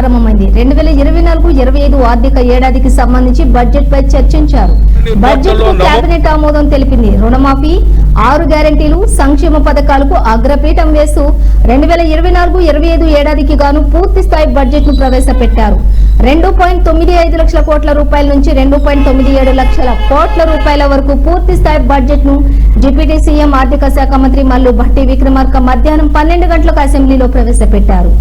ప్రారంభమైంది. రెండు వేల ఇరవై నాలుగు ఇరవై ఐదు ఆర్థిక ఏడాదికి సంబంధించి బడ్జెట్ పై చర్చించారు. బడ్జెట్కు కేబినెట్ ఆమోదం తెలిపింది. రుణమాఫీ ఆరు గ్యారంటీలు సంక్షేమ పథకాలకు అగ్రపీఠం వేస్తూ రెండు వేల ఇరవై నాలుగు ఇరవై ఐదు ఏడాదికి గాను పూర్తి స్థాయి బడ్జెట్ను ప్రవేశపెట్టారు. రెండు పాయింట్ తొమ్మిది ఐదు లక్షల కోట్ల రూపాయల నుంచి రెండు పాయింట్ తొమ్మిది ఏడు లక్షల కోట్ల రూపాయల వరకు పూర్తి స్థాయి బడ్జెట్ను డిప్యూటీ సీఎం ఆర్థిక శాఖ మంత్రి మల్లు భట్టి విక్రమార్క మధ్యాహ్నం పన్నెండు గంటలకు అసెంబ్లీలో ప్రవేశపెట్టారు.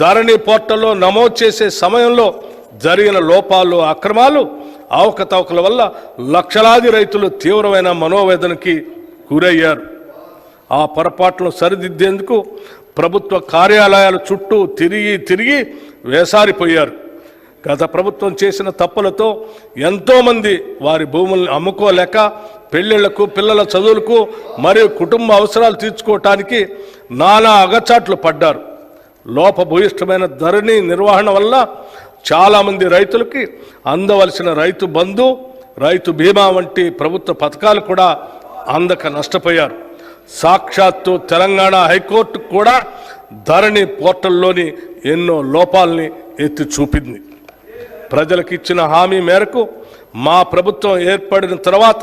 ధరణి పోర్టల్లో నమోదు చేసే సమయంలో జరిగిన లోపాలు అక్రమాలు అవకతవకల వల్ల లక్షలాది రైతులు తీవ్రమైన మనోవేదనకి గురయ్యారు. ఆ పొరపాట్లను సరిదిద్దేందుకు ప్రభుత్వ కార్యాలయాల చుట్టూ తిరిగి తిరిగి వేసారిపోయారు. గత ప్రభుత్వం చేసిన తప్పులతో ఎంతోమంది వారి భూముల్ని అమ్ముకోలేక పెళ్ళిళ్ళకు పిల్లల చదువులకు మరియు కుటుంబ అవసరాలు తీర్చుకోవటానికి నానా అగచాట్లు పడ్డారు. లోపభూయిష్టమైన ధరణి నిర్వహణ వల్ల చాలామంది రైతులకి అందవలసిన రైతు బంధు రైతు బీమా వంటి ప్రభుత్వ పథకాలు కూడా అందక నష్టపోయారు. సాక్షాత్తు తెలంగాణ హైకోర్టు కూడా ధరణి పోర్టల్లోని ఎన్నో లోపాలని ఎత్తి చూపింది. ప్రజలకు ఇచ్చిన హామీ మేరకు మా ప్రభుత్వం ఏర్పడిన తర్వాత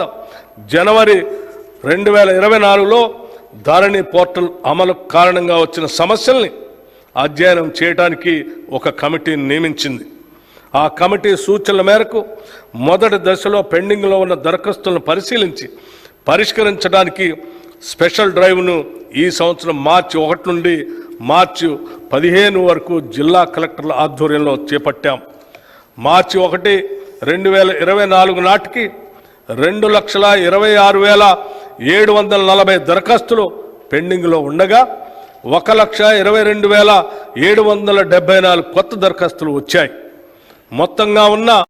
జనవరి రెండు వేల ఇరవై నాలుగులో ధరణి పోర్టల్ అమలు కారణంగా వచ్చిన సమస్యల్ని అధ్యయనం చేయడానికి ఒక కమిటీని నియమించింది. ఆ కమిటీ సూచనల మేరకు మొదటి దశలో పెండింగ్లో ఉన్న దరఖాస్తులను పరిశీలించి పరిష్కరించడానికి స్పెషల్ డ్రైవ్ను ఈ సంవత్సరం మార్చి ఒకటి నుండి మార్చి పదిహేను వరకు జిల్లా కలెక్టర్ల ఆధ్వర్యంలో చేపట్టాం. మార్చి ఒకటి రెండు వేల ఇరవై నాలుగు నాటికి రెండు లక్షల ఇరవై ఆరు వేల ఏడు వందల నలభై దరఖాస్తులు పెండింగ్లో ఉండగా ఒక లక్ష ఇరవై రెండు వేల ఏడు వందల డెబ్బై నాలుగు కొత్త దరఖాస్తులు వచ్చాయి. మొత్తంగా ఉన్న